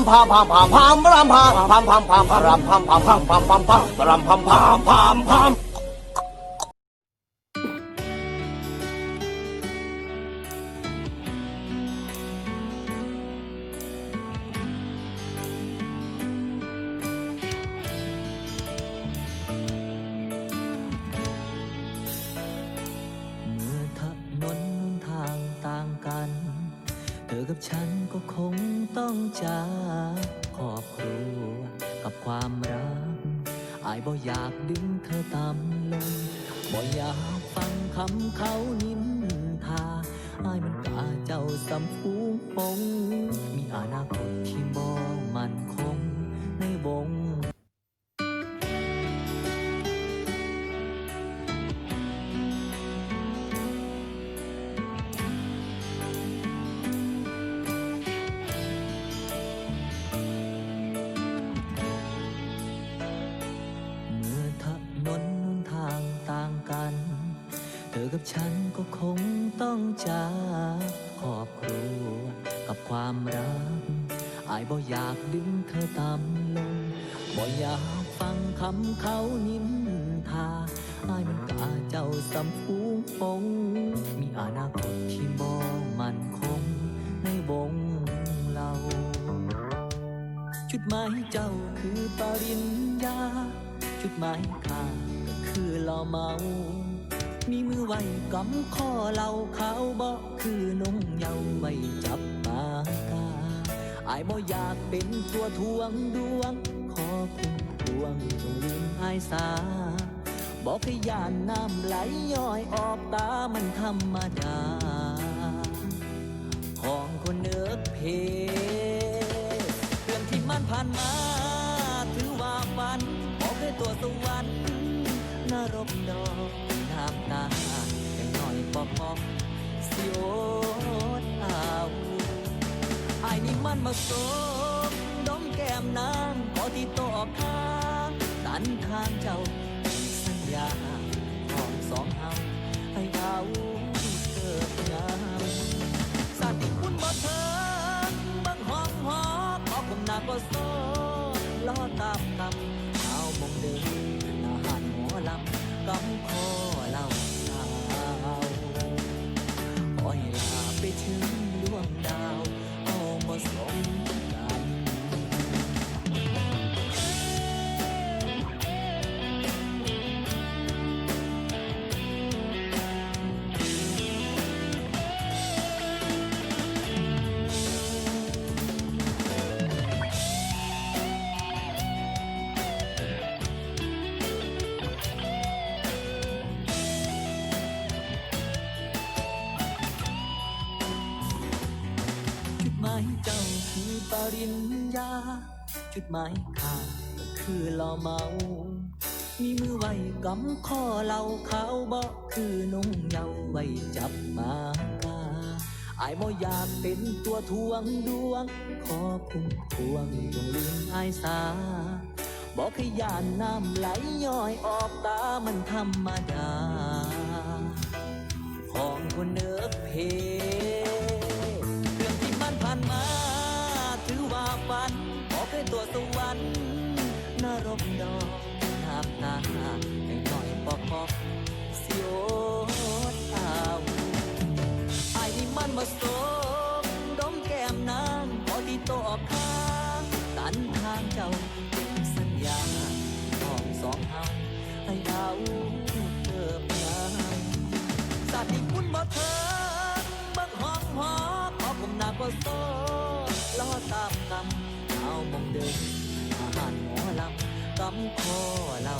มพามพามพามพามพามพามพามพามพามพามพามพามพามพามพามพามพามพามพามเมื่อถนนนทางต่างกัน ธอกับฉันก็คงต้องจากครอบครัวกับความรัก อายบ่อยากดึงเธอตามลงบ่อยากฟังคำเขานินทา อายมันกาเจ้าสำฟูงปงมีอ ฉันก็คงต้องจากครอบครัวกับความรัก อายบ่อยากดึงเธอต่ำลง บ่อยากฟังคำเขานินทาอายมันกาเจ้าสำฟูงปงมีอนาคตที่บ่มันคงในวงเรา จุดหมายเจ้าคือปริญญา จุดหมายข้าก็คือเหล่าเมา มีมือไว้กำข้อเหล่าเขาบอกคือนงเยาไว้จับปากกาอายบ่อยากเป็นตัวทวงดวง ขอพุ่มพวงจงลืมอายสาบอกให้ยานน้ำไหลย้อยออกตามันธรรมดาายนี่มันมาสมดมแก้มนางขอที่ต่อข้างตันทางเจ้าสัญญาของสองเฮาให้เอาเกิดงามสาติคุณบ่เถิงบังห้องหอขอคุมน้าก็โซล้อตามตำเอามงเดินอาหารหมอลำกำคอา จุดหมายข้าก็คือเหล่าเมา มีมือไว้กำข้อเหล่าเขาบอกคือนุ่งเยาไว้จับปากาอายบ่อยากเป็นตัวทวงดวง ขอพุ่มพวงจงลืมอายสา บอกให้ยานน้ำไหลย้อยออกตามันธรรมดา ของคนเนิกเพ นทางเจ้าเป็นสัญญาของสองเฮาให้เอาเกิดงามสาธิคุณบ่เถิงบังห้องหอขอผมหน้าก็โซล้อตามกำเอามองเดินอาหารหมอลำกำคอเรา